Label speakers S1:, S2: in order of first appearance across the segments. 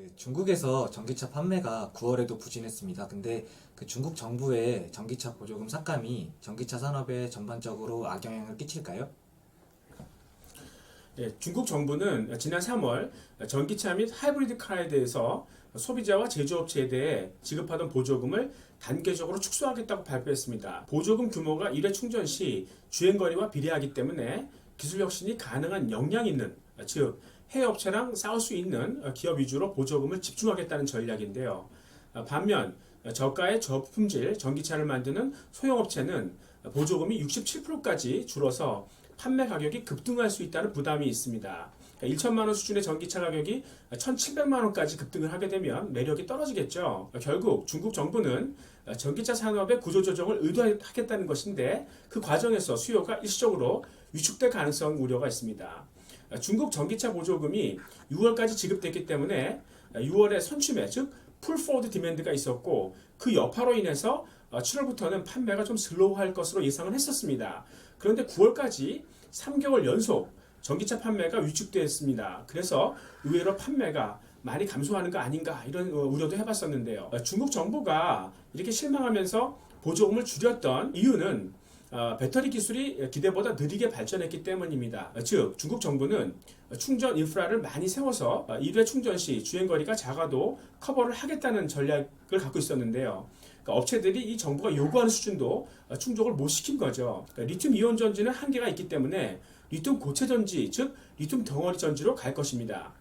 S1: 그 중국에서 전기차 판매가 9월에도 부진했습니다. 근데 그 중국 정부의 전기차 보조금 삭감이 전기차 산업에 전반적으로 악영향을 끼칠까요?
S2: 예, 중국 정부는 지난 3월 전기차 및 하이브리드 카에 대해서 소비자와 제조업체에 대해 지급하던 보조금을 단계적으로 축소하겠다고 발표했습니다. 보조금 규모가 1회 충전 시 주행거리와 비례하기 때문에 기술 혁신이 가능한 역량 있는 즉 해외 업체랑 싸울 수 있는 기업 위주로 보조금을 집중하겠다는 전략인데요. 반면 저가의 저품질 전기차를 만드는 소형업체는 보조금이 67%까지 줄어서 판매 가격이 급등할 수 있다는 부담이 있습니다. 1천만 원 수준의 전기차 가격이 1,700만 원까지 급등을 하게 되면 매력이 떨어지겠죠. 결국 중국 정부는 전기차 산업의 구조 조정을 의도하겠다는 것인데 그 과정에서 수요가 일시적으로 위축될 가능성 우려가 있습니다. 중국 전기차 보조금이 6월까지 지급됐기 때문에 6월에 선취매 즉 풀포워드 디맨드가 있었고 그 여파로 인해서 7월부터는 판매가 좀 슬로우할 것으로 예상을 했었습니다. 그런데 9월까지 3개월 연속 전기차 판매가 위축됐습니다. 그래서 의외로 판매가 많이 감소하는 거 아닌가 이런 우려도 해봤었는데요. 중국 정부가 이렇게 실망하면서 보조금을 줄였던 이유는 어, 배터리 기술이 기대보다 느리게 발전했기 때문입니다. 즉 중국 정부는 충전 인프라를 많이 세워서 1회 충전 시 주행거리가 작아도 커버를 하겠다는 전략을 갖고 있었는데요. 그러니까 업체들이 이 정부가 요구하는 수준도 충족을 못 시킨 거죠. 그러니까 리튬 이온 전지는 한계가 있기 때문에 리튬 고체 전지, 즉 리튬 덩어리 전지로 갈 것입니다.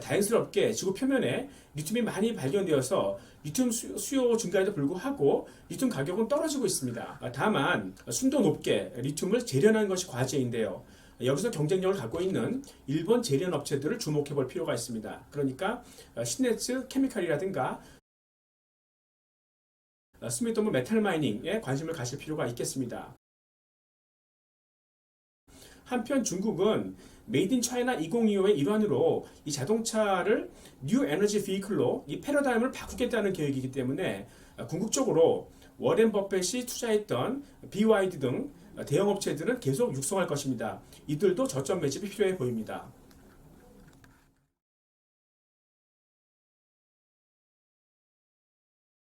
S2: 다행스럽게 지구 표면에 리튬이 많이 발견되어서 리튬 수요 증가에도 불구하고 리튬 가격은 떨어지고 있습니다. 다만 순도 높게 리튬을 재련하는 것이 과제인데요. 여기서 경쟁력을 갖고 있는 일본 재련 업체들을 주목해 볼 필요가 있습니다. 그러니까 신네츠 케미칼이라든가 스미토모 메탈 마이닝에 관심을 가실 필요가 있겠습니다. 한편 중국은 메이드 인 차이나 2025의 일환으로 이 자동차를 뉴 에너지 비클로 이 패러다임을 바꾸겠다는 계획이기 때문에 궁극적으로 워렌 버펫이 투자했던 BYD 등 대형 업체들은 계속 육성할 것입니다. 이들도 저점 매집이 필요해 보입니다.